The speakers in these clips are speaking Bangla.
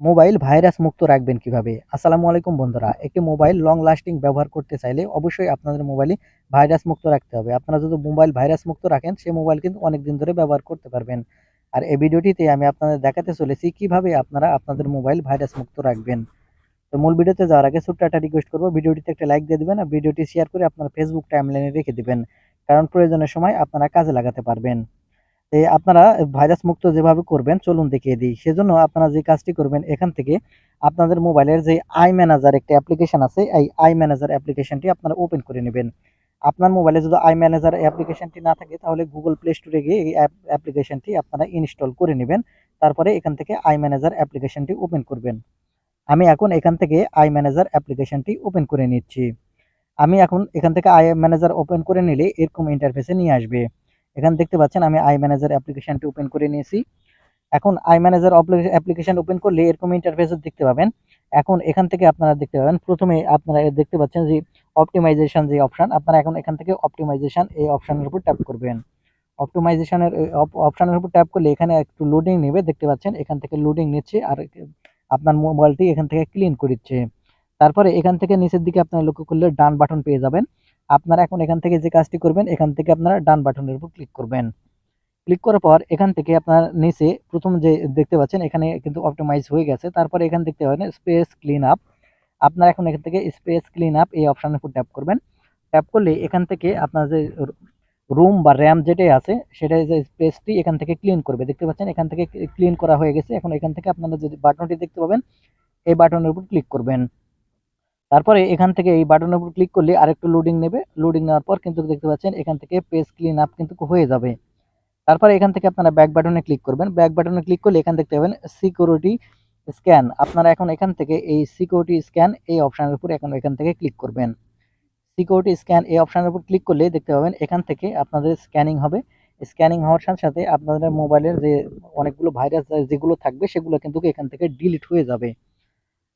মোবাইল ভাইরাস মুক্ত রাখবেন কীভাবে? আসসালামু আলাইকুম বন্ধুরা, একটি মোবাইল লং লাস্টিং ব্যবহার করতে চাইলে অবশ্যই আপনাদের মোবাইলে ভাইরাস মুক্ত রাখতে হবে। আপনারা যদি মোবাইল ভাইরাস মুক্ত রাখেন, সেই মোবাইল কিন্তু অনেক দিন ধরে ব্যবহার করতে পারবেন। আর এই ভিডিওটিতে আমি আপনাদের দেখাতে চলেছি কীভাবে আপনারা আপনাদের মোবাইল ভাইরাস মুক্ত রাখবেন। তো মূল ভিডিওতে যাওয়ার আগে ছোট্ট একটা রিকোয়েস্ট করব, ভিডিওটিতে একটা লাইক দিয়ে দেবেন আর ভিডিওটি শেয়ার করে আপনার ফেসবুক টাইমলাইনে রেখে দেবেন। কারণ প্রয়োজনের সময় আপনারা কাজে লাগাতে পারবেন। আপনারা ভাইরাস মুক্ত যেভাবে করবেন, চলুন দেখিয়ে দিই। সেজন্য আপনারা যে কাজটি করবেন, এখান থেকে আপনাদের মোবাইলের যে আই ম্যানেজার একটি অ্যাপ্লিকেশন আছে, এই আই ম্যানেজার অ্যাপ্লিকেশনটি আপনারা ওপেন করে নেবেন। আপনার মোবাইলে যদি আই ম্যানেজার অ্যাপ্লিকেশনটি না থাকে, তাহলে গুগল প্লে স্টোরে গিয়ে এই অ্যাপ্লিকেশনটি আপনারা ইনস্টল করে নেবেন। তারপরে এখান থেকে আই ম্যানেজার অ্যাপ্লিকেশনটি ওপেন করবেন। আমি এখন এখান থেকে আই ম্যানেজার অ্যাপ্লিকেশনটি ওপেন করে নিচ্ছি। আমি এখন এখান থেকে আই ম্যানেজার ওপেন করে নিলে এরকম ইন্টারফেসে নিয়ে আসবে। এখানে দেখতে পাচ্ছেন আমি আই ম্যানেজার অ্যাপ্লিকেশনটি ওপেন করে নিয়েছি। এখন আই ম্যানেজার অ্যাপ্লিকেশন ওপেন করলে এরকম ইন্টারফেস দেখতে পাবেন। এখন এখান থেকে আপনারা দেখতে পাবেন, প্রথমে আপনারা দেখতে পাচ্ছেন যে অপটিমাইজেশন যে অপশন আপনারা এখন এখান থেকে অপটিমাইজেশন এই অপশনের উপর ট্যাপ করবেন। অপটিমাইজেশনের অপশনের উপর ট্যাপ করলে এখানে একটু লোডিং নেবে, দেখতে পাচ্ছেন এখান থেকে লোডিং নিচ্ছে আর আপনার মোবাইলটি এখান থেকে ক্লিন করছে তারপরে এখান থেকে নিচের দিকে আপনারা লক্ষ্য করলে ডান বাটন পেয়ে যাবেন। আপনারা এখন এখান থেকে যে কাজটি করবেন, এখান থেকে আপনারা ডান বাটনের উপর ক্লিক করবেন। ক্লিক করার পর এখান থেকে আপনার নিচে প্রথম যে দেখতে পাচ্ছেন, এখানে কিন্তু অপটিমাইজ হয়ে গেছে। তারপরে এখান দেখতে পাবেন স্পেস ক্লিন আপ আপনারা এখন এখান থেকে স্পেস ক্লিন আপ এই অপশানের উপর ট্যাপ করবেন। ট্যাপ করলে এখান থেকে আপনার যে রুম বা র্যাম যেটাই আছে, সেটা যে স্পেসটি এখান থেকে ক্লিন করবে। দেখতে পাচ্ছেন, এখান থেকে ক্লিন করা হয়ে গেছে। এখন এখান থেকে আপনারা যে বাটনটি দেখতে পাবেন, এই বাটনের উপর ক্লিক করবেন। তারপরে এখান থেকে এই বাটনের উপর ক্লিক করলে আরেকটু লোডিং নেবে। লোডিং নেওয়ার পর কিন্তু দেখতে পাচ্ছেন এখান থেকে পেজ ক্লিন আপ কিন্তু হয়ে যাবে। তারপরে এখান থেকে আপনারা ব্যাক বাটনে ক্লিক করবেন। ব্যাক বাটনে ক্লিক করলে এখান দেখতে পাবেন সিকিউরিটি স্ক্যান আপনারা এখন এখান থেকে এই সিকিউরিটি স্ক্যান এই অপশানের উপর এখন এখান থেকে ক্লিক করবেন। সিকিউরিটি স্ক্যান এই অপশানের উপর ক্লিক করলে দেখতে পাবেন এখান থেকে আপনাদের স্ক্যানিং হবে। স্ক্যানিং হওয়ার সাথে সাথে আপনাদের মোবাইলের যে অনেকগুলো ভাইরাস যেগুলো থাকবে সেগুলো কিন্তু এখান থেকে ডিলিট হয়ে যাবে।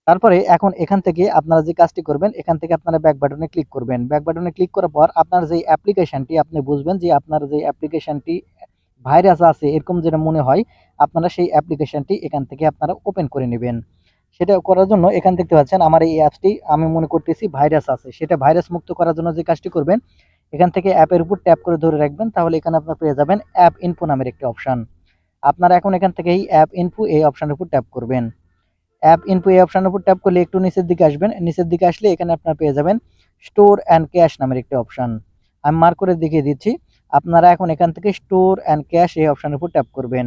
তারপরে এখন এখান থেকে আপনারা যে কাজটি করবেন, এখান থেকে আপনারা ব্যাক বাটনে ক্লিক করবেন। ব্যাক বাটনে ক্লিক করার পর আপনার যে অ্যাপ্লিকেশনটি আপনি বুঝবেন যে আপনার যে অ্যাপ্লিকেশনটি ভাইরাস আছে, এরকম যেটা মনে হয়, আপনারা সেই অ্যাপ্লিকেশনটি এখান থেকে আপনারা ওপেন করে নেবেন। সেটা করার জন্য এখান দেখতে পাচ্ছেন আমার এই অ্যাপসটি আমি মনে করতেছি ভাইরাস আছে। সেটা ভাইরাস মুক্ত করার জন্য যে কাজটি করবেন, এখান থেকে অ্যাপের উপর ট্যাপ করে ধরে রাখবেন, তাহলে এখানে আপনার পেয়ে যাবেন অ্যাপ ইনফো নামের একটি অপশান আপনারা এখন এখান থেকে এই অ্যাপ ইনফো এই অপশানের উপর ট্যাপ করবেন। অ্যাপ ইনফো এই অপশানের উপর ট্যাপ করলে একটু নিচের দিকে আসবেন। নিচের দিকে আসলে এখানে আপনারা পেয়ে যাবেন স্টোর অ্যান্ড ক্যাশ নামের একটি অপশান আমি মার্ক করে দেখিয়ে দিচ্ছি। আপনারা এখন এখান থেকে স্টোর অ্যান্ড ক্যাশ এই অপশানের উপর ট্যাপ করবেন।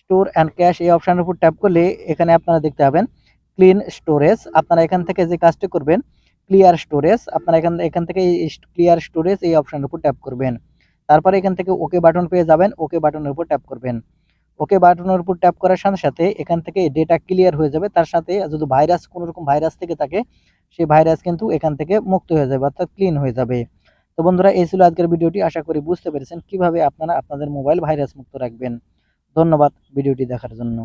স্টোর অ্যান্ড ক্যাশ এই অপশানের উপর ট্যাপ করলে এখানে আপনারা দেখতে পাবেন ক্লিন স্টোরেজ আপনারা এখান থেকে যে কাজটি করবেন ক্লিয়ার স্টোরেজ আপনারা এখান এখান থেকে ক্লিয়ার স্টোরেজ এই অপশানের উপর ট্যাপ করবেন। তারপরে এখান থেকে ওকে বাটন পেয়ে যাবেন। ওকে বাটনের উপর ট্যাপ করবেন। ওকে বাটনের উপর ট্যাপ করার সাথে সাথে এখান থেকে ডেটা ক্লিয়ার হয়ে যাবে। তার সাথে যদি ভাইরাস কোনো রকম ভাইরাস থেকে থাকে, সেই ভাইরাস কিন্তু এখান থেকে মুক্ত হয়ে যাবে, অর্থাৎ ক্লিন হয়ে যাবে। তো বন্ধুরা, এই ছিল আজকের ভিডিওটি। আশা করি বুঝতে পেরেছেন কীভাবে আপনারা আপনাদের মোবাইল ভাইরাস মুক্ত রাখবেন। ধন্যবাদ ভিডিওটি দেখার জন্য।